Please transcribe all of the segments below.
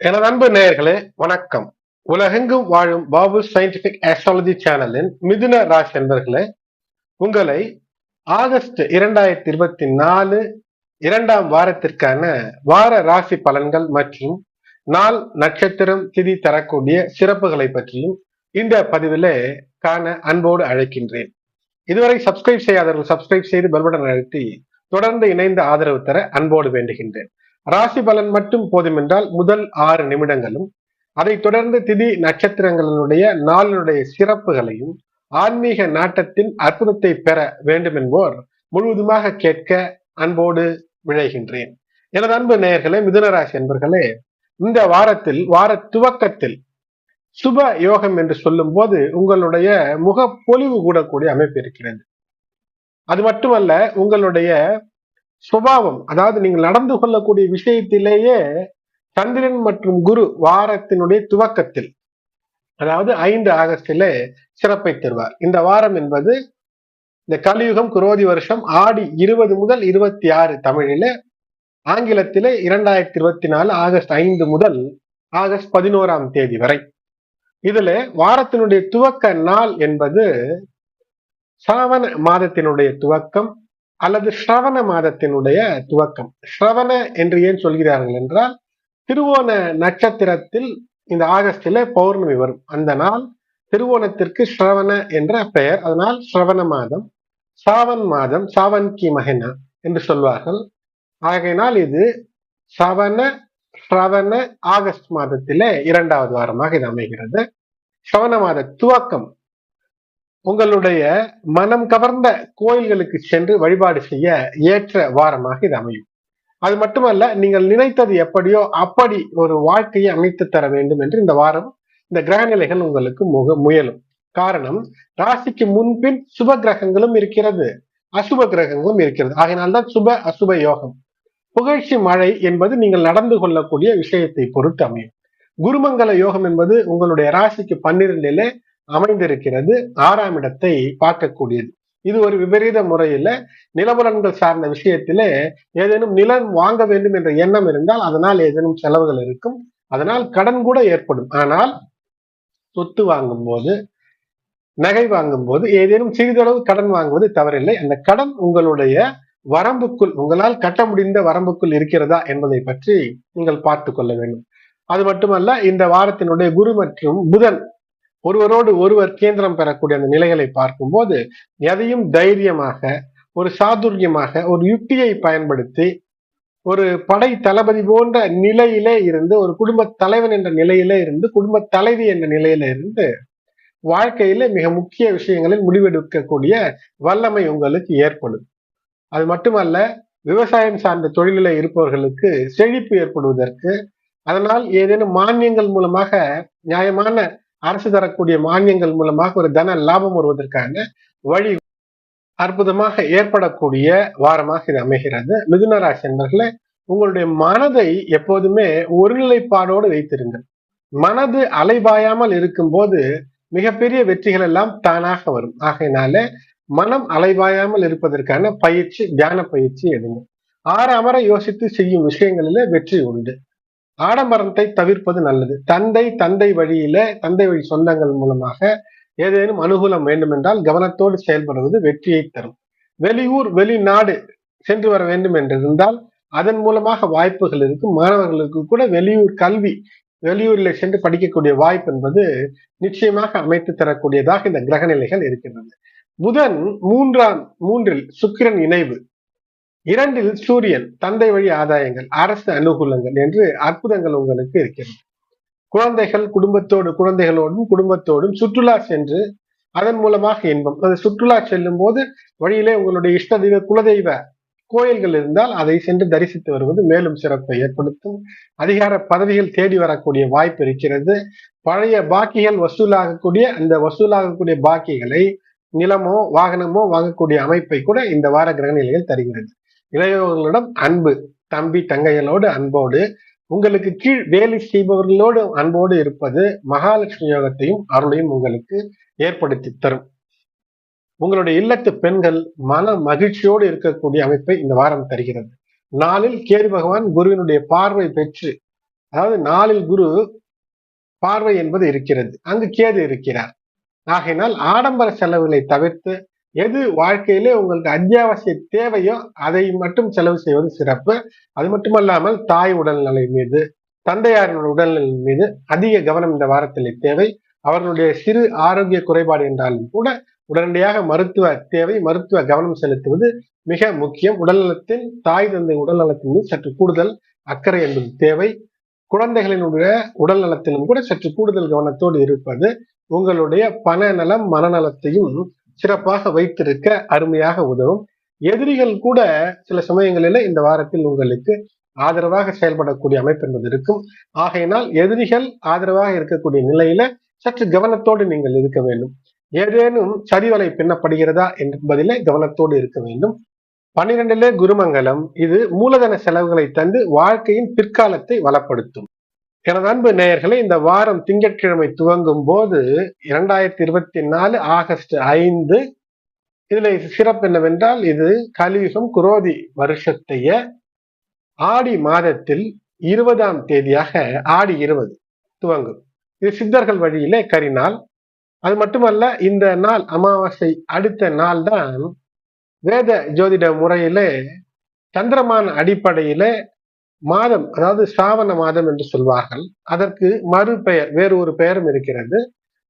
எனது அன்பு நேயர்களே வணக்கம். உலகெங்கும் வாழும் பாபு சயின்டிபிக் ஆஸ்ட்ராலஜி சேனலின் மிதுன ராசி என்பர்களே உங்களை ஆகஸ்ட் இரண்டாயிரத்தி இருபத்தி நாலு இரண்டாம் வாரத்திற்கான வார ராசி பலன்கள் மற்றும் நாள் நட்சத்திரம் திதி தரக்கூடிய சிறப்புகளை பற்றியும் இந்த பதிவிலே காண அன்போடு அழைக்கின்றேன். இதுவரை சப்ஸ்கிரைப் செய்யாதவர்கள் சப்ஸ்கிரைப் செய்து பெல்பட்டன் அழுத்தி தொடர்ந்து இணைந்து ஆதரவு தர அன்போடு வேண்டுகின்றேன். ராசி பலன் மட்டும் போதுமென்றால் முதல் ஆறு நிமிடங்களும் அதை தொடர்ந்து திதி நட்சத்திரங்களினுடைய நாளினுடைய சிறப்புகளையும் ஆன்மீக நாட்டத்தின் அற்புதத்தை பெற வேண்டும் என்போர் முழுவதுமாக கேட்க அன்போடு விழைகின்றேன். எனது அன்பு நேயர்களே மிதுனராசி அன்பர்களே இந்த வாரத்தில் வார துவக்கத்தில் சுப யோகம் என்று சொல்லும் போது உங்களுடைய முக பொலிவு கூடக்கூடிய அமைப்பு இருக்கிறது. அது மட்டுமல்ல உங்களுடைய சுபாவம். அதாவது நீங்கள் நடந்து கொள்ளக்கூடிய விஷயத்திலேயே சந்திரன் மற்றும் குரு வாரத்தினுடைய துவக்கத்தில் அதாவது ஐந்து ஆகஸ்டிலே சிறப்பை தருவார். இந்த வாரம் என்பது இந்த கலியுகம் குரோதி வருஷம் ஆடி இருபது முதல் இருபத்தி ஆறு தமிழில ஆங்கிலத்திலே இரண்டாயிரத்தி இருபத்தி நாலு ஆகஸ்ட் ஐந்து முதல் ஆகஸ்ட் பதினோராம் தேதி வரை. இதுல வாரத்தினுடைய துவக்க நாள் என்பது சாவன மாதத்தினுடைய துவக்கம் அல்லது ஸ்ரவண மாதத்தினுடைய துவக்கம். ஸ்ரவண என்று ஏன் சொல்கிறார்கள் என்றால் திருவோண நட்சத்திரத்தில் இந்த ஆகஸ்டில பௌர்ணமி வரும். அந்த நாள் திருவோணத்திற்கு ஸ்ரவண என்ற பெயர். அதனால் ஸ்ரவண மாதம் சாவன் மாதம் சாவன் கி மகனா என்று சொல்வார்கள். ஆகையினால் இது சவன ஸ்ரவண ஆகஸ்ட் மாதத்திலே இரண்டாவது வாரமாக இது அமைகிறது. ஸ்ரவண மாத துவக்கம். உங்களுடைய மனம் கவர்ந்த கோயில்களுக்கு சென்று வழிபாடு செய்ய ஏற்ற வாரமாக இது அமையும். அது மட்டுமல்ல நீங்கள் நினைத்தது எப்படியோ அப்படி ஒரு வாழ்க்கையை அமைத்து தர வேண்டும் என்று இந்த வாரம் இந்த கிரக நிலைகள் உங்களுக்கு முக முயலும். காரணம் ராசிக்கு முன்பின் சுப கிரகங்களும் இருக்கிறது அசுப கிரகங்களும் இருக்கிறது. ஆகையினால்தான் சுப அசுப யோகம். புகழ்ச்சி மழை என்பது நீங்கள் நடந்து கொள்ளக்கூடிய விஷயத்தை பொறுத்து அமையும். குருமங்கல யோகம் என்பது உங்களுடைய ராசிக்கு பன்னிரெண்டிலே அமைந்திருக்கிறது ஆறாம் இடத்தை பார்க்கக்கூடியது. இது ஒரு விபரீத முறையில நிலபுலன்கள் சார்ந்த விஷயத்திலே ஏதேனும் நிலம் வாங்க வேண்டும் என்ற எண்ணம் இருந்தால் அதனால் ஏதேனும் செலவுகள் இருக்கும். அதனால் கடன் கூட ஏற்படும். ஆனால் சொத்து வாங்கும் போது நகை வாங்கும் போது ஏதேனும் சிறிதளவு கடன் வாங்குவது தவறில்லை. அந்த கடன் உங்களுடைய வரம்புக்குள் உங்களால் கட்ட முடிந்த வரம்புக்குள் இருக்கிறதா என்பதை பற்றி நீங்கள் பார்த்து கொள்ள வேண்டும். அது மட்டுமல்ல இந்த வாரத்தினுடைய குரு மற்றும் புதன் ஒருவரோடு ஒருவர் கேந்திரம் பெறக்கூடிய அந்த நிலைகளை பார்க்கும்போது எதையும் தைரியமாக ஒரு சாதுரியமாக ஒரு யுக்தியை பயன்படுத்தி ஒரு படை தளபதி போன்ற நிலையிலே இருந்து ஒரு குடும்ப தலைவன் என்ற நிலையிலே இருந்து குடும்ப தலைவி என்ற நிலையில இருந்து வாழ்க்கையில மிக முக்கிய விஷயங்களில் முடிவெடுக்கக்கூடிய வல்லமை உங்களுக்கு ஏற்படும். அது மட்டுமல்ல விவசாயம் சார்ந்த தொழிலில் இருப்பவர்களுக்கு செழிப்பு ஏற்படுவதற்கு அதனால் ஏதேனும் மானியங்கள் மூலமாக நியாயமான அரசு தரக்கூடிய மானியங்கள் மூலமாக ஒரு தன லாபம் வருவதற்கான வழி அற்புதமாக ஏற்படக்கூடிய வாரமாக இது அமைகிறது. மிதுனராசி என்பர்களே உங்களுடைய மனதை எப்போதுமே ஒருநிலைப்பாடோடு வைத்திருங்கள். மனது அலைபாயாமல் இருக்கும்போது மிகப்பெரிய வெற்றிகள் எல்லாம் தானாக வரும். ஆகையினால மனம் அலைவாயாமல் இருப்பதற்கான பயிற்சி தியான பயிற்சி எடுங்க ஆறு அமர யோசித்து செய்யும் விஷயங்களில வெற்றி உண்டு. ஆடம்பரத்தை தவிர்ப்பது நல்லது. தந்தை தந்தை வழியில தந்தை வழி சொந்தங்கள் மூலமாக ஏதேனும் அனுகூலம் வேண்டுமென்றால் கவனத்தோடு செயல்படுவது வெற்றியை தரும். வெளியூர் வெளிநாடு சென்று வர வேண்டும் என்றிருந்தால் அதன் மூலமாக வாய்ப்புகள் இருக்கும். மாணவர்களுக்கு கூட வெளியூர் கல்வி வெளியூரில் சென்று படிக்கக்கூடிய வாய்ப்பு என்பது நிச்சயமாக அமைத்து தரக்கூடியதாக இந்த கிரக நிலைகள் இருக்கின்றது. புதன் மூன்றாம் மூன்றில் சுக்கிரன் இணைவு. இரண்டில் சூரியன் தந்தை வழி ஆதாயங்கள் அரசு அனுகூலங்கள் என்று அற்புதங்கள் உங்களுக்கு இருக்கிறது. குழந்தைகள் குடும்பத்தோடு குழந்தைகளோடும் குடும்பத்தோடும் சுற்றுலா சென்று அதன் மூலமாக இன்பம். அது சுற்றுலா செல்லும் போது வழியிலே உங்களுடைய இஷ்ட தெய்வ குலதெய்வ கோயில்கள் இருந்தால் அதை சென்று தரிசித்து வருவது மேலும் சிறப்பை ஏற்படுத்தும். அதிகார பதவிகள் தேடி வரக்கூடிய வாய்ப்பு இருக்கிறது. பழைய பாக்கிகள் வசூலாகக்கூடிய அந்த வசூலாகக்கூடிய பாக்கிகளை நிலமோ வாகனமோ வாங்கக்கூடிய அமைப்பை கூட இந்த வார கிரக நிலையில் தருகிறது. இளையவர்களிடம் அன்பு தம்பி தங்கைகளோடு அன்போடு உங்களுக்கு கீழ் வேலை செய்பவர்களோடு அன்போடு இருப்பது மகாலட்சுமி யோகத்தையும் அருளையும் உங்களுக்கு ஏற்படுத்தி தரும். உங்களுடைய இல்லத்து பெண்கள் மன மகிழ்ச்சியோடு இருக்கக்கூடிய அமைப்பை இந்த வாரம் தருகிறது. நாளில் கேரி பகவான் குருவினுடைய பார்வை பெற்று அதாவது நாளில் குரு பார்வை என்பது இருக்கிறது. அங்கு கேது இருக்கிறார். ஆகையினால் ஆடம்பர செலவுகளை தவிர்த்து எது வாழ்க்கையிலே உங்களுக்கு அத்தியாவசிய தேவையோ அதை மட்டும் செலவு செய்வது சிறப்பு. அது மட்டுமல்லாமல் தாய் உடல்நிலை மீது தந்தையாரின் உடல்நிலை மீது அதிக கவனம் இந்த வாரத்தில் தேவை. அவர்களுடைய சிறு ஆரோக்கிய குறைபாடு என்றாலும் கூட உடனடியாக மருத்துவ தேவை மருத்துவ கவனம் செலுத்துவது மிக முக்கியம். உடல்நலத்தின் தாய் தந்தை உடல்நலத்தின் மீது சற்று கூடுதல் அக்கறை என்பது தேவை. குழந்தைகளினுடைய உடல் நலத்திலும் கூட சற்று கூடுதல் கவனத்தோடு இருப்பது உங்களுடைய பண நலம் மனநலத்தையும் சிறப்பாக வைத்திருக்க அருமையாக உதவும். எதிரிகள் கூட சில சமயங்களில இந்த வாரத்தில் உங்களுக்கு ஆதரவாக செயல்படக்கூடிய அமைப்பு என்பது இருக்கும். ஆகையினால் எதிரிகள் ஆதரவாக இருக்கக்கூடிய நிலையில சற்று கவனத்தோடு நீங்கள் இருக்க வேண்டும். ஏதேனும் சரிவலை பின்னப்படுகிறதா என்பதிலே கவனத்தோடு இருக்க வேண்டும். பன்னிரெண்டிலே குருமங்கலம் இது மூலதன செலவுகளை தந்து வாழ்க்கையின் பிற்காலத்தை வளப்படுத்தும். எனது அன்பு நேயர்களை இந்த வாரம் திங்கட்கிழமை துவங்கும் போது இரண்டாயிரத்தி இருபத்தி நாலு ஆகஸ்ட் ஐந்து இதுல சிறப்பு என்னவென்றால் இது கலியுகம் குரோதி வருஷத்தைய ஆடி மாதத்தில் இருபதாம் தேதியாக ஆடி இருபது துவங்கும். இது சித்தர்கள் வழியிலே கரிநாள். அது மட்டுமல்ல இந்த நாள் அமாவாசை அடுத்த நாள் தான் வேத ஜோதிட முறையிலே சந்திரமான அடிப்படையிலே மாதம் அதாவது சாவண மாதம் என்று சொல்வார்கள். அதற்கு மறு பெயர் வேறு ஒரு பெயரும் இருக்கிறது.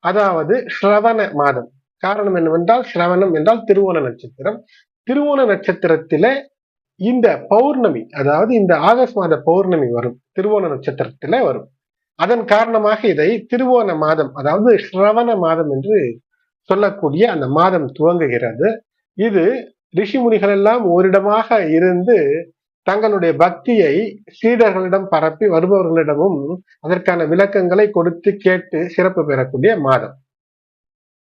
அதாவது ஸ்ரவண மாதம். காரணம் என்னவென்றால் ஸ்ரவணம் என்றால் திருவோண நட்சத்திரம். திருவோண நட்சத்திரத்திலே இந்த பௌர்ணமி அதாவது இந்த ஆகஸ்ட் மாத பௌர்ணமி வரும். திருவோண நட்சத்திரத்திலே வரும். அதன் காரணமாக இதை திருவோண மாதம் அதாவது ஸ்ரவண மாதம் என்று சொல்லக்கூடிய அந்த மாதம் துவங்குகிறது. இது ரிஷிமுனிகள் எல்லாம் ஓரிடமாக இருந்து தங்களுடைய பக்தியை சீடர்களிடம் பரப்பி வருபவர்களிடமும் அதற்கான விளக்கங்களை கொடுத்து கேட்டு சிறப்பு பெறக்கூடிய மாதம்.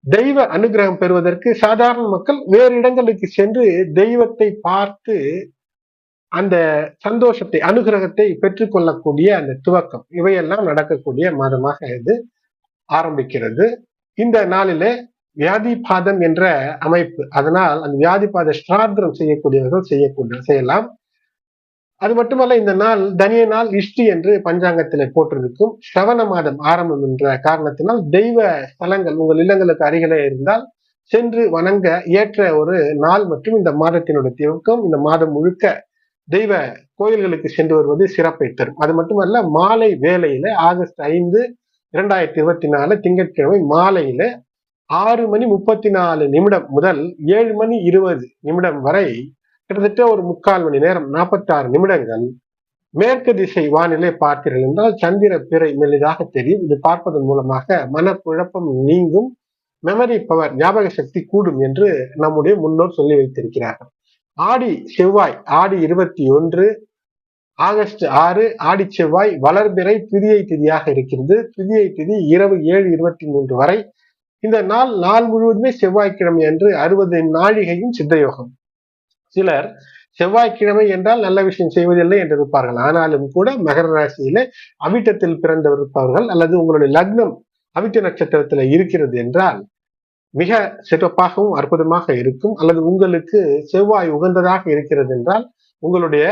தெய்வ அனுகிரகம் பெறுவதற்கு சாதாரண மக்கள் வேறு இடங்களுக்கு சென்று தெய்வத்தை பார்த்து அந்த சந்தோஷத்தை அனுகிரகத்தை பெற்றுக்கொள்ளக்கூடிய அந்த துவக்கம் இவையெல்லாம் நடக்கக்கூடிய மாதமாக இது ஆரம்பிக்கிறது. இந்த நாளிலே வியாதிபாதம் என்ற அமைப்பு அதனால் அந்த வியாதிபாத ஸ்ராத்திரம் செய்யக்கூடியவர்கள் செய்யக்கூடிய செய்யலாம். அது மட்டுமல்ல இந்த நாள் தனிய நாள் இஷ்டி என்று பஞ்சாங்கத்தில் போட்டிருக்கும் சவண மாதம் ஆரம்பம் என்ற காரணத்தினால் தெய்வ ஸ்தலங்கள் உங்கள் இல்லங்களுக்கு அருகிலே இருந்தால் சென்று வணங்க ஏற்ற ஒரு நாள் மற்றும் இந்த மாதத்தினுடைய துவக்கம் இந்த மாதம் முழுக்க தெய்வ கோயில்களுக்கு சென்று வருவது சிறப்பை தரும். அது மட்டுமல்ல மாலை வேலையில ஆகஸ்ட் ஐந்து இரண்டாயிரத்தி இருபத்தி நாலு திங்கட்கிழமை மாலையில ஆறு மணி முப்பத்தி நாலு நிமிடம் முதல் ஏழு மணி இருபது நிமிடம் வரை கிட்டத்தட்ட ஒரு முக்கால் மணி நேரம் நாற்பத்தி ஆறு நிமிடங்கள் மேற்கு திசை வானிலை பார்த்தீர்கள் என்றால் சந்திர பிறை மெல்லிதாக தெரியும். இது பார்ப்பதன் மூலமாக மனக்குழப்பம் நீங்கும் மெமரி பவர் ஞாபக சக்தி கூடும் என்று நம்முடைய முன்னோர் சொல்லி வைத்திருக்கிறார்கள். ஆடி செவ்வாய் ஆடி இருபத்தி ஒன்று ஆகஸ்ட் ஆறு ஆடி செவ்வாய் வளர்பிறை திதியை திதியாக இருக்கிறது. திதியை திதி இரவு ஏழு இருபத்தி மூன்று வரை. இந்த நாள் நாள் முழுவதுமே செவ்வாய்க்கிழமை என்று அறுபது நாழிகையும் சித்தயோகம் சிலர் செவ்வாய்க்கிழமை என்றால் நல்ல விஷயம் செய்வதில்லை என்று இருப்பார்கள். ஆனாலும் கூட மகர ராசியில அவிட்டத்தில் பிறந்தவர் இருப்பவர்கள் அல்லது உங்களுடைய லக்னம் அவிட்ட நட்சத்திரத்துல இருக்கிறது என்றால் மிக சிறப்பாகவும் அற்புதமாக இருக்கும். அல்லது உங்களுக்கு செவ்வாய் உகந்ததாக இருக்கிறது என்றால் உங்களுடைய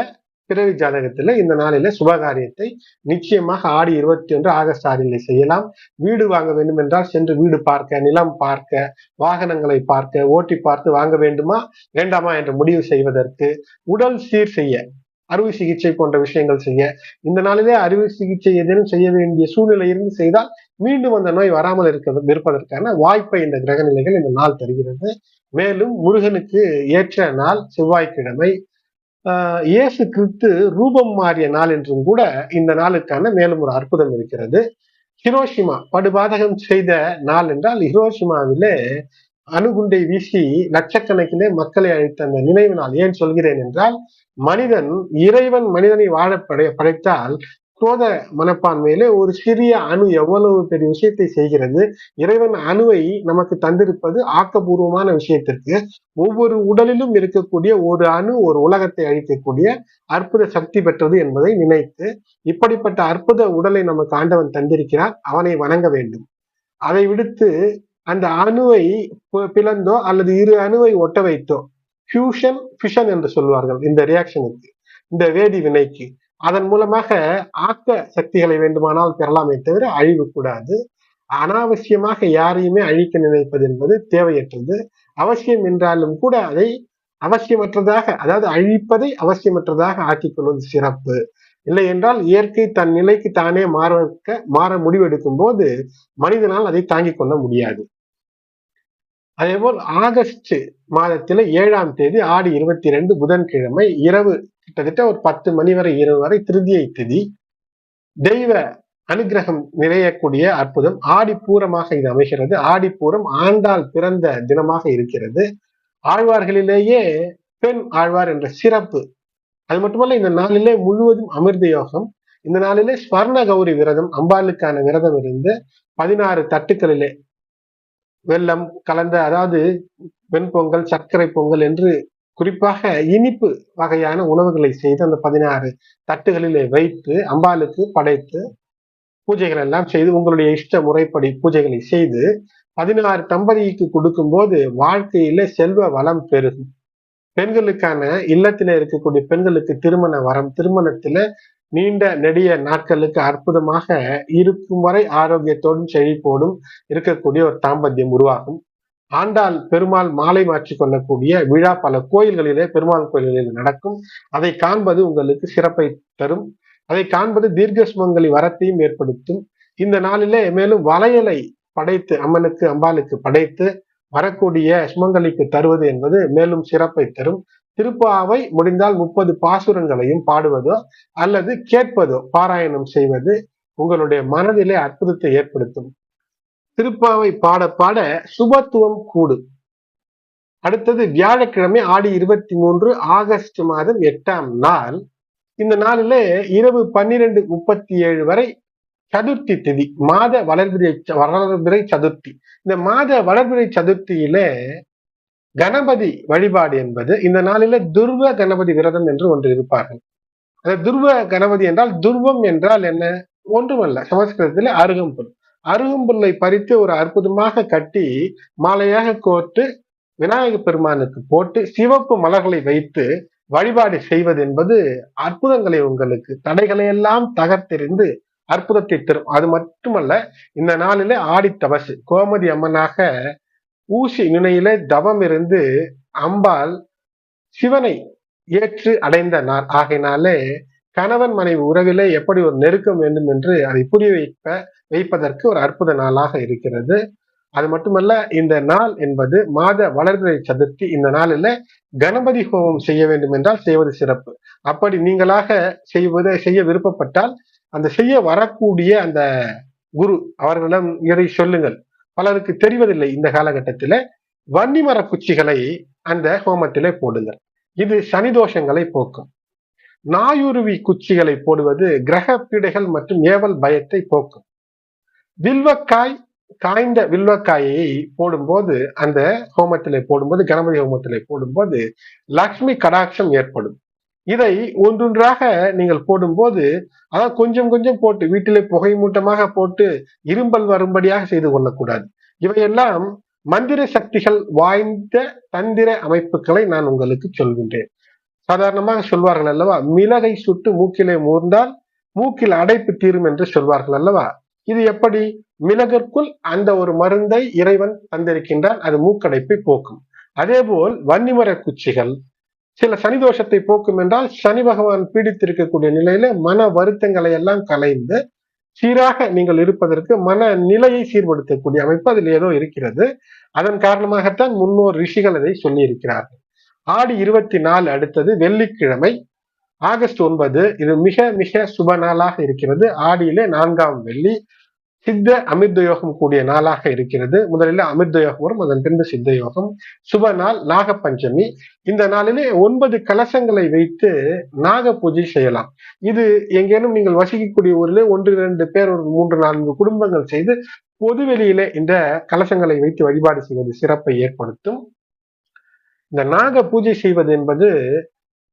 பிறவி ஜாதகத்துல இந்த நாளில சுபகாரியத்தை நிச்சயமாக ஆடி இருபத்தி ஒன்று ஆகஸ்ட் ஆறில் செய்யலாம். வீடு வாங்க வேண்டும் என்றால் சென்று வீடு பார்க்க நிலம் பார்க்க வாகனங்களை பார்க்க ஓட்டி பார்த்து வாங்க வேண்டுமா வேண்டாமா என்று முடிவு செய்வதற்கு உடல் சீர் செய்ய அறுவை சிகிச்சை போன்ற விஷயங்கள் செய்ய இந்த நாளிலே அறுவை சிகிச்சை ஏதேனும் செய்ய வேண்டிய சூழ்நிலை இருந்து செய்தால் மீண்டும் அந்த நோய் வராமல் இருக்க இருப்பதற்கான வாய்ப்பை இந்த கிரக நிலைகள் இந்த நாள் தருகிறது. மேலும் முருகனுக்கு ஏற்ற நாள் செவ்வாய்க்கிழமை. இயேசு கிறிஸ்து ரூபம் மாறிய நாள் என்றும் கூட இந்த நாளுக்கான மேலும் ஒரு அற்புதம் இருக்கிறது. ஹிரோஷிமா படுபாதகம் செய்த நாள் என்றால் ஹிரோஷிமாவிலே அணுகுண்டை வீசி லட்சக்கணக்கிலே மக்களை அழித்த அந்த நினைவு நாள் ஏன் சொல்கிறேன் என்றால் மனிதன் இறைவன் மனிதனை வாழ படை படைத்தால் குரோத மனப்பான்மையிலே ஒரு சிறிய அணு எவ்வளவு பெரிய விஷயத்தை செய்கிறது? இறைவன் அணுவை நமக்கு தந்திருப்பது ஆக்கபூர்வமான விஷயத்திற்கு. ஒவ்வொரு உடலிலும் இருக்கக்கூடிய ஒரு அணு ஒரு உலகத்தை அழிக்கக்கூடிய அற்புத சக்தி பெற்றது என்பதை நினைத்து இப்படிப்பட்ட அற்புத உடலை நமக்கு ஆண்டவன் தந்திருக்கிறார். அவனை வணங்க வேண்டும். அதை விடுத்து அந்த அணுவை பிளந்தோ அல்லது இரு அணுவை ஒட்ட வைத்தோ. ஃபியூஷன் ஃபிஷன் என்று சொல்வார்கள் இந்த ரியாக்ஷனுக்கு இந்த வேதி வினைக்கு. அதன் மூலமாக ஆக்க சக்திகளை வேண்டுமானால் பெறலாமே தவிர அழிவு கூடாது. அனாவசியமாக யாரையுமே அழிக்க நினைப்பது என்பது தேவையற்றது. அவசியம் என்றாலும் கூட அதை அவசியமற்றதாக அதாவது அழிப்பதை அவசியமற்றதாக ஆக்கிக் கொள்வது சிறப்பு. இல்லை என்றால் இயற்கை தன் நிலைக்கு தானே மாற மாற முடிவெடுக்கும் போது மனிதனால் அதை தாங்கிக் கொள்ள முடியாது. அதே போல் ஆகஸ்ட் மாதத்துல ஏழாம் தேதி ஆடி இருபத்தி ரெண்டு புதன்கிழமை இரவு கிட்டத்தட்ட ஒரு பத்து மணி வரை இரவு வரை திருதியை திதி. தெய்வ அனுகிரகம் நிறையக்கூடிய அற்புதம். ஆடி பூரமாக இது அமைகிறது. ஆடி பூரம் ஆண்டால் பிறந்த தினமாக இருக்கிறது. ஆழ்வார்களிலேயே பெண் ஆழ்வார் என்ற சிறப்பு. அது மட்டுமல்ல இந்த நாளிலே முழுவதும் அமிர்த யோகம். இந்த நாளிலே ஸ்வர்ண கௌரி விரதம் அம்பாளுக்கான விரதம் இருந்து பதினாறு தட்டுக்களிலே வெள்ளம் கலந்த அதாவது வெண்பொங்கல் சர்க்கரை பொங்கல் என்று குறிப்பாக இனிப்பு வகையான உணவுகளை செய்து அந்த பதினாறு தட்டுகளிலே வைத்து அம்பாளுக்கு படைத்து பூஜைகள் எல்லாம் செய்து உங்களுடைய இஷ்ட முறைப்படி பூஜைகளை செய்து பதினாறு தம்பதிக்கு கொடுக்கும் போது வாழ்க்கையில செல்வ வளம் பெருகும் பெண்களுக்கான இல்லத்தில இருக்கக்கூடிய பெண்களுக்கு திருமண வரம் திருமணத்துல நீண்ட நெடிய நாட்களுக்கு அற்புதமாக இருக்கும் வரை ஆரோக்கியத்தோடும் செழிப்போடும் இருக்கக்கூடிய ஒரு தாம்பத்தியம் உருவாகும். ஆண்டாள் பெருமாள் மாலை மாற்றிக் கொள்ளக்கூடிய விழா பல கோயில்களிலே பெருமாள் கோயில்களில் நடக்கும். அதை காண்பது உங்களுக்கு சிறப்பை தரும். அதை காண்பது தீர்க்க வரத்தையும் ஏற்படுத்தும். இந்த நாளிலே மேலும் வளையலை படைத்து அம்மனுக்கு அம்பாளுக்கு படைத்து வரக்கூடிய சுமங்கலிக்கு தருவது என்பது மேலும் சிறப்பை தரும். திருப்பாவை முடிந்தால் முப்பது பாசுரங்களையும் பாடுவதோ அல்லது கேட்பதோ பாராயணம் செய்வது உங்களுடைய மனதிலே அற்புதத்தை ஏற்படுத்தும். திருப்பாவை பாட பாட சுபத்துவம் கூடும் அடுத்தது வியாழக்கிழமை ஆடி இருபத்தி மூன்று ஆகஸ்ட் மாதம் எட்டாம் நாள். இந்த நாளிலே இரவு பன்னிரண்டு முப்பத்தி ஏழு வரை சதுர்த்தி திதி மாத வளர்பிறை வளர்பிறை சதுர்த்தி. இந்த மாத வளர்பிறை சதுர்த்தியில கணபதி வழிபாடு என்பது இந்த நாளில துர்வ கணபதி விரதம் என்று ஒன்று இருப்பார்கள். அந்த துர்வ கணபதி என்றால் துர்வம் என்றால் என்ன? ஒன்றுமல்ல சமஸ்கிருதத்தில் அருகம்பொருள் அருகம்புல்லை பறித்து ஒரு அற்புதமாக கட்டி மாலையாக கோர்த்து விநாயக பெருமானுக்கு போட்டு சிவப்பு மலர்களை வைத்து வழிபாடு செய்வது என்பது அற்புதங்களை உங்களுக்கு தடைகளை எல்லாம் தகர்த்தெறிந்து அற்புதத்தை தரும். அது மட்டுமல்ல இந்த நாளிலே ஆடி தபசு. கோமதி அம்மனாக ஊசி நுனையில தவம் இருந்து அம்பாள் சிவனை ஏற்று அடைந்த நாள். ஆகையினாலே கணவன் மனைவி உறவிலே எப்படி ஒரு நெருக்கம் வேண்டும் என்று அதை புரிய வைப்ப வைப்பதற்கு ஒரு அற்புத நாளாக இருக்கிறது. அது மட்டுமல்ல இந்த நாள் என்பது மாத வளர்பிறை சதுர்த்தி. இந்த நாளில் கணபதி ஹோமம் செய்ய வேண்டும் என்றால் செய்வது சிறப்பு. அப்படி நீங்களாக செய்வது செய்ய விருப்பப்பட்டால் அந்த செய்ய வரக்கூடிய அந்த குரு அவர்களிடம் இதை சொல்லுங்கள். பலருக்கு தெரிவதில்லை இந்த காலகட்டத்தில். வன்னிமர குச்சிகளை அந்த ஹோமத்திலே போடுங்கள். இது சனி தோஷங்களை போக்கும். நாயுருவி குச்சிகளை போடுவது கிரக பீடைகள் மற்றும் ஏவல் பயத்தை போக்கும். வில்வக்காய் காய்ந்த வில்வக்காயை போடும்போது அந்த ஹோமத்திலே போடும்போது கணபதி ஹோமத்திலே போடும்போது லக்ஷ்மி கடாட்சம் ஏற்படும். இதை ஒன்றொன்றாக நீங்கள் போடும்போது அதான் கொஞ்சம் கொஞ்சம் போட்டு வீட்டிலே புகை மூட்டமாக போட்டு இரும்பல் வரும்படியாக செய்து கொள்ளக்கூடாது. இவையெல்லாம் மந்திர சக்திகள் வாய்ந்த தந்திர அமைப்புகளை நான் உங்களுக்கு சொல்கின்றேன். சாதாரணமாக சொல்வார்கள் அல்லவா? மிளகை சுட்டு மூக்கிலே மூர்ந்தால் மூக்கில் அடைப்பு தீரும் என்று சொல்வார்கள் அல்லவா? இது எப்படி? மிளகிற்குள் அந்த ஒரு மருந்தை இறைவன் தந்திருக்கின்றான் அது மூக்கடைப்பை போக்கும். அதேபோல் வன்னிமர குச்சிகள் சில சனி தோஷத்தை போக்கும் என்றால் சனி பகவான் பீடித்திருக்கக்கூடிய நிலையில மன வருத்தங்களை எல்லாம் கலைந்து சீராக நீங்கள் இருப்பதற்கு மன நிலையை சீர்படுத்தக்கூடிய அமைப்பு அதில் ஏதோ இருக்கிறது. அதன் காரணமாகத்தான் முன்னோர் ரிஷிகள் அதை சொல்லியிருக்கிறார்கள். ஆடி இருபத்தி நாலு அடுத்தது வெள்ளிக்கிழமை ஆகஸ்ட் ஒன்பது. இது மிக மிக சுப நாளாக இருக்கிறது. ஆடியிலே நான்காம் வெள்ளி. சித்த அமிர்த யோகம் கூடிய நாளாக இருக்கிறது. முதலில் அமிர்த யோகம் வரும் அதன் பின்பு சித்த யோகம். சுப நாள் நாகப்பஞ்சமி. இந்த நாளிலே ஒன்பது கலசங்களை வைத்து நாக பூஜை செய்யலாம். இது எங்கேனும் நீங்கள் வசிக்கக்கூடிய ஊரிலே ஒன்று இரண்டு பேர் ஒரு மூன்று நான்கு குடும்பங்கள் செய்து பொதுவெளியிலே இந்த கலசங்களை வைத்து வழிபாடு செய்வது சிறப்பை ஏற்படுத்தும். இந்த நாக பூஜை செய்வது என்பது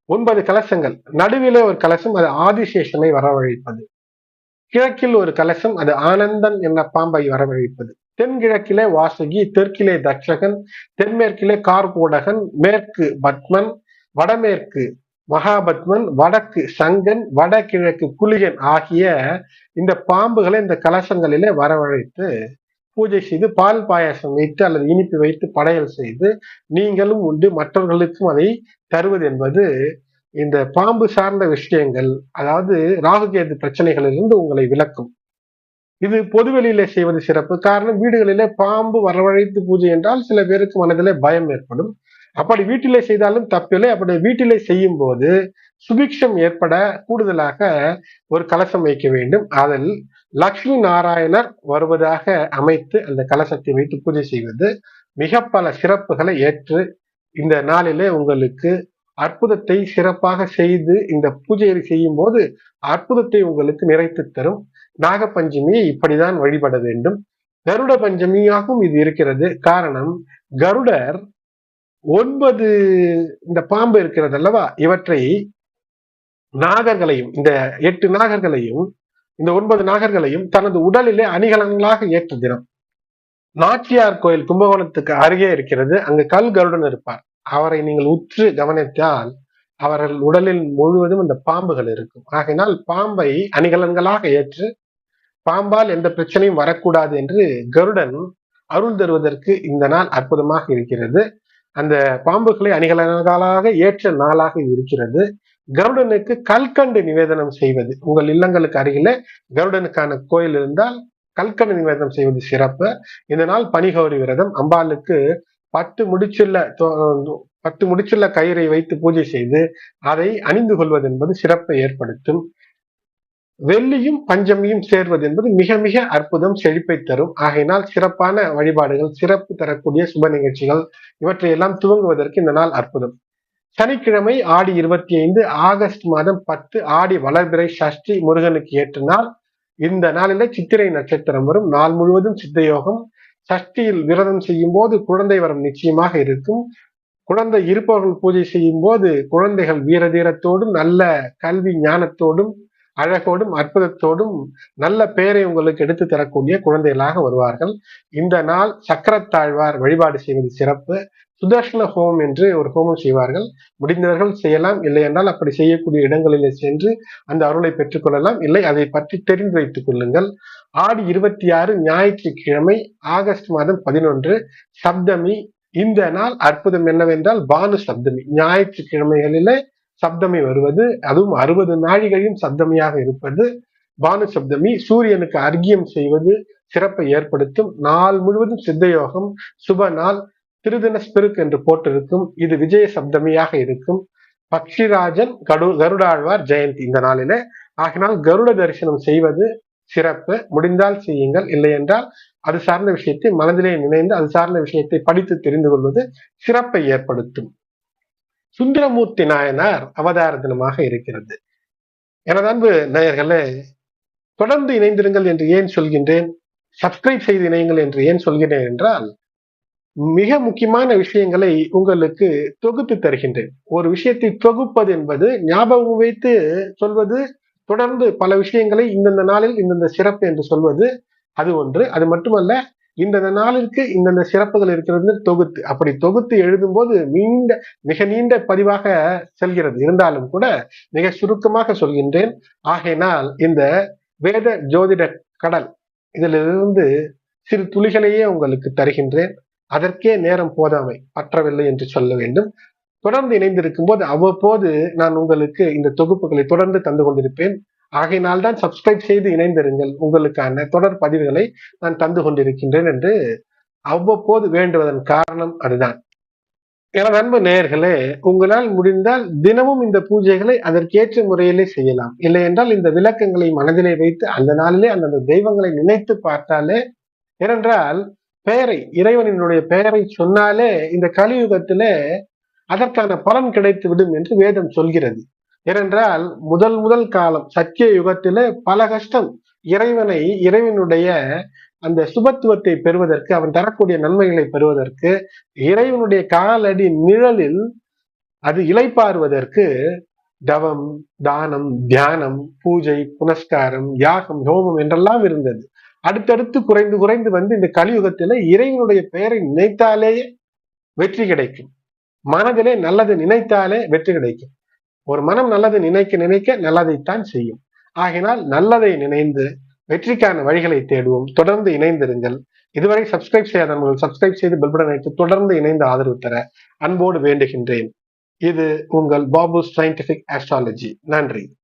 ஒன்பது கலசங்கள். நடுவிலே ஒரு கலசம் அது ஆதிசேஷனை வரவழைப்பது. கிழக்கில் ஒரு கலசம் அது ஆனந்தன் என்ற பாம்பை வரவழைப்பது. தென்கிழக்கிலே வாசுகி தெற்கிலே தக்ஷகன் தென்மேற்கிலே கார்கோடகன் மேற்கு பத்மன் வடமேற்கு மகாபத்மன் வடக்கு சங்கன் வடகிழக்கு குளிகன் ஆகிய இந்த பாம்புகளை இந்த கலசங்களிலே வரவழைத்து பூஜை செய்து பால் பாயாசம் வைத்து அல்லது இனிப்பு வைத்து படையல் செய்து நீங்களும் உண்டு மற்றவர்களுக்கும் அதை தருவது என்பது இந்த பாம்பு சார்ந்த விஷயங்கள் அதாவது ராகுகேது பிரச்சனைகளிலிருந்து உங்களை விளக்கும் இது பொதுவெளியிலே செய்வது சிறப்பு. காரணம் வீடுகளிலே பாம்பு வரவழைத்து பூஜை என்றால் சில பேருக்கு மனதிலே பயம் ஏற்படும். அப்படி வீட்டிலே செய்தாலும் தப்பில்லை. அப்படி வீட்டிலே செய்யும் போது சுபிக்ஷம் ஏற்பட கூடுதலாக ஒரு கலசம் வைக்க வேண்டும். அதில் லக்ஷ்மி நாராயணர் வருவதாக அமைத்து அந்த கலசத்தை வைத்து பூஜை செய்வது மிக பல சிறப்புகளை ஏற்று இந்த நாளிலே உங்களுக்கு அற்புதத்தை சிறப்பாக செய்து இந்த பூஜையை செய்யும் போது அற்புதத்தை உங்களுக்கு நிறைத்து தரும். நாகப்பஞ்சமியை இப்படிதான் வழிபட வேண்டும். கருட பஞ்சமியாகவும் இது இருக்கிறது. காரணம் கருடர் ஒன்பது இந்த பாம்பு இருக்கிறது அல்லவா? இவற்றை நாகர்களையும் இந்த எட்டு நாகர்களையும் இந்த ஒன்பது நாகர்களையும் தனது உடலிலே அணிகலன்களாக ஏற்ற தினம். நாச்சியார் கோயில் கும்பகோணத்துக்கு அருகே இருக்கிறது. அங்கு கல் கருடன் இருப்பார். அவரை நீங்கள் உற்று கவனித்தால் அவர்கள் உடலில் முழுவதும் இந்த பாம்புகள் இருக்கும். ஆகையினால் பாம்பை அணிகலன்களாக ஏற்று பாம்பால் எந்த பிரச்சனையும் வரக்கூடாது என்று கருடன் அருள் தருவதற்கு இந்த நாள் அற்புதமாக இருக்கிறது. அந்த பாம்புகளை அணிகலனாக ஏற்ற நாளாக இருக்கிறது. கருடனுக்கு கல்கண்டு நிவேதனம் செய்வது. உங்கள் இல்லங்களுக்கு அருகில கருடனுக்கான கோயில் இருந்தால் கல்கண்டு நிவேதனம் செய்வது சிறப்பு. இந்த நாள் பனிகௌரி விரதம். அம்பாளுக்கு பட்டு முடிச்சுள்ள பட்டு முடிச்சுள்ள கயிறை வைத்து பூஜை செய்து அதை அணிந்து கொள்வது என்பது சிறப்பை ஏற்படுத்தும். வெள்ளியும் பஞ்சமியும் சேர்வது என்பது மிக மிக அற்புதம் செழிப்பை தரும். ஆகையினால் சிறப்பான வழிபாடுகள் சிறப்பு தரக்கூடிய சுப நிகழ்ச்சிகள் இவற்றையெல்லாம் துவங்குவதற்கு இந்த நாள் அற்புதம். சனிக்கிழமை ஆடி இருபத்தி ஐந்து ஆகஸ்ட் மாதம் பத்து ஆடி வளர்பிறை சஷ்டி முருகனுக்கு ஏற்ற நாள். இந்த நாளில சித்திரை நட்சத்திரம் வரும். நாள் முழுவதும் சித்தயோகம். சஷ்டியில் விரதம் செய்யும் போது குழந்தை வரம் நிச்சயமாக இருக்கும். குழந்தை இருப்பவர்கள் பூஜை செய்யும் போது குழந்தைகள் வீரதீரத்தோடும் நல்ல கல்வி ஞானத்தோடும் அழகோடும் அற்புதத்தோடும் நல்ல பெயரை உங்களுக்கு எடுத்து தரக்கூடிய குழந்தைகளாக வருவார்கள். இந்த நாள் சக்கரத்தாழ்வார் வழிபாடு செய்வது சிறப்பு. சுதர்ஷன ஹோமம் என்று ஒரு ஹோமம் செய்வார்கள். முடிந்தவர்கள் செய்யலாம். இல்லை என்றால் அப்படி செய்யக்கூடிய இடங்களிலே சென்று அந்த அருளை பெற்றுக்கொள்ளலாம் இல்லை அதை பற்றி தெரிந்து வைத்துக் கொள்ளுங்கள். ஆடி இருபத்தி ஆறு ஞாயிற்றுக்கிழமை ஆகஸ்ட் மாதம் பதினொன்று சப்தமி. இந்த நாள் அற்புதம் என்னவென்றால் பானு சப்தமி. ஞாயிற்றுக்கிழமைகளிலே சப்தமி வருவது அதுவும் அறுபது நாழிகையும் சப்தமியாக இருப்பது பானு சப்தமி சூரியனுக்கு அர்க்கியம் செய்வது சிறப்பை ஏற்படுத்தும் நாள் முழுவதும் சித்தயோகம் சுப நாள் திருதின ஸ்பிருக் என்று போட்டிருக்கும் இது விஜய சப்தமியாக இருக்கும். பக்ஷிராஜன் கடு கருடாழ்வார் ஜெயந்தி இந்த நாளில. ஆகினால் கருட தரிசனம் செய்வது சிறப்பு. முடிந்தால் செய்யுங்கள். இல்லை என்றால் அது சார்ந்த விஷயத்தை மனதிலே நினைந்து அது சார்ந்த விஷயத்தை படித்து தெரிந்து கொள்வது சிறப்பை ஏற்படுத்தும். சுந்தரமூர்த்தி நாயனார் அவதார தினமாக இருக்கிறது. எனது அன்பு நேயர்களே தொடர்ந்து இணைந்திருங்கள் என்று ஏன் சொல்கின்றேன்? சப்ஸ்கிரைப் செய்து இணையுங்கள் என்று ஏன் சொல்கிறேன் என்றால் மிக முக்கியமான விஷயங்களை உங்களுக்கு தொகுத்து தருகின்றேன். ஒரு விஷயத்தை தொகுப்பது என்பது ஞாபகம் வைத்து சொல்வது தொடர்ந்து பல விஷயங்களை இந்தந்த நாளில் இந்தந்த சிறப்பு என்று சொல்வது அது ஒன்று. அது மட்டுமல்ல இந்தந்த நாளிற்கு இந்தந்த சிறப்புகள் இருக்கிறது தொகுத்து. அப்படி தொகுத்து எழுதும் போது நீண்ட மிக நீண்ட பதிவாக செல்கிறது. இருந்தாலும் கூட மிக சுருக்கமாக சொல்கின்றேன். ஆகையினால் இந்த வேத ஜோதிட கடல் இதிலிருந்து சிறு துளிகளையே உங்களுக்கு தருகின்றேன். அதற்கே நேரம் போதாமை பற்றவில்லை என்று சொல்ல வேண்டும். தொடர்ந்து இணைந்திருக்கும் போது அவ்வப்போது நான் உங்களுக்கு இந்த தொகுப்புகளை தொடர்ந்து தந்து கொண்டிருப்பேன். ஆகையினால் தான் சப்ஸ்கிரைப் செய்து இணைந்திருங்கள். உங்களுக்கான தொடர் பதிவுகளை நான் தந்து கொண்டிருக்கின்றேன் என்று அவ்வப்போது வேண்டுவதன் காரணம் அதுதான். எனது அன்பு நேயர்களே உங்களால் முடிந்தால் தினமும் இந்த பூஜைகளை அதற்கேற்ற முறையிலே செய்யலாம். இல்லை என்றால் இந்த விளக்கங்களை மனதிலே வைத்து அந்த நாளிலே அந்தந்த தெய்வங்களை நினைத்து பார்த்தாலே ஏனென்றால் பெயரை இறைவனினுடைய பெயரை சொன்னாலே இந்த கலியுகத்திலே அதற்கான பலன் கிடைத்து விடும் என்று வேதம் சொல்கிறது. ஏனென்றால் முதல் முதல் காலம் சத்திய யுகத்திலே பல கஷ்டம். இறைவனை இறைவனுடைய அந்த சுபத்துவத்தை பெறுவதற்கு அவன் தரக்கூடிய நன்மைகளை பெறுவதற்கு இறைவனுடைய காலடி நிழலில் அது இலைப்பாறுவதற்கு தவம் தானம் தியானம் பூஜை புனஸ்காரம் யாகம் ஹோமம் என்றெல்லாம் இருந்தது. அடுத்தடுத்து குறைந்து குறைந்து வந்து இந்த கலியுகத்தில இறைவனுடைய பெயரை நினைத்தாலேயே வெற்றி கிடைக்கும். மனதிலே நல்லது நினைத்தாலே வெற்றி கிடைக்கும். ஒரு மனம் நல்லதை நினைக்க நினைக்க நல்லதைத்தான் செய்யும். ஆகினால் நல்லதை நினைந்து வெற்றிக்கான வழிகளை தேடுவோம். தொடர்ந்து இணைந்திருங்கள். இதுவரை சப்ஸ்கிரைப் செய்யாதவர்கள் சப்ஸ்கிரைப் செய்து பெல்படன் வைத்து தொடர்ந்து இணைந்து ஆதரவு தர அன்போடு வேண்டுகின்றேன். இது உங்கள் பாபு சயின்டிபிக் ஆஸ்ட்ராலஜி நன்றி.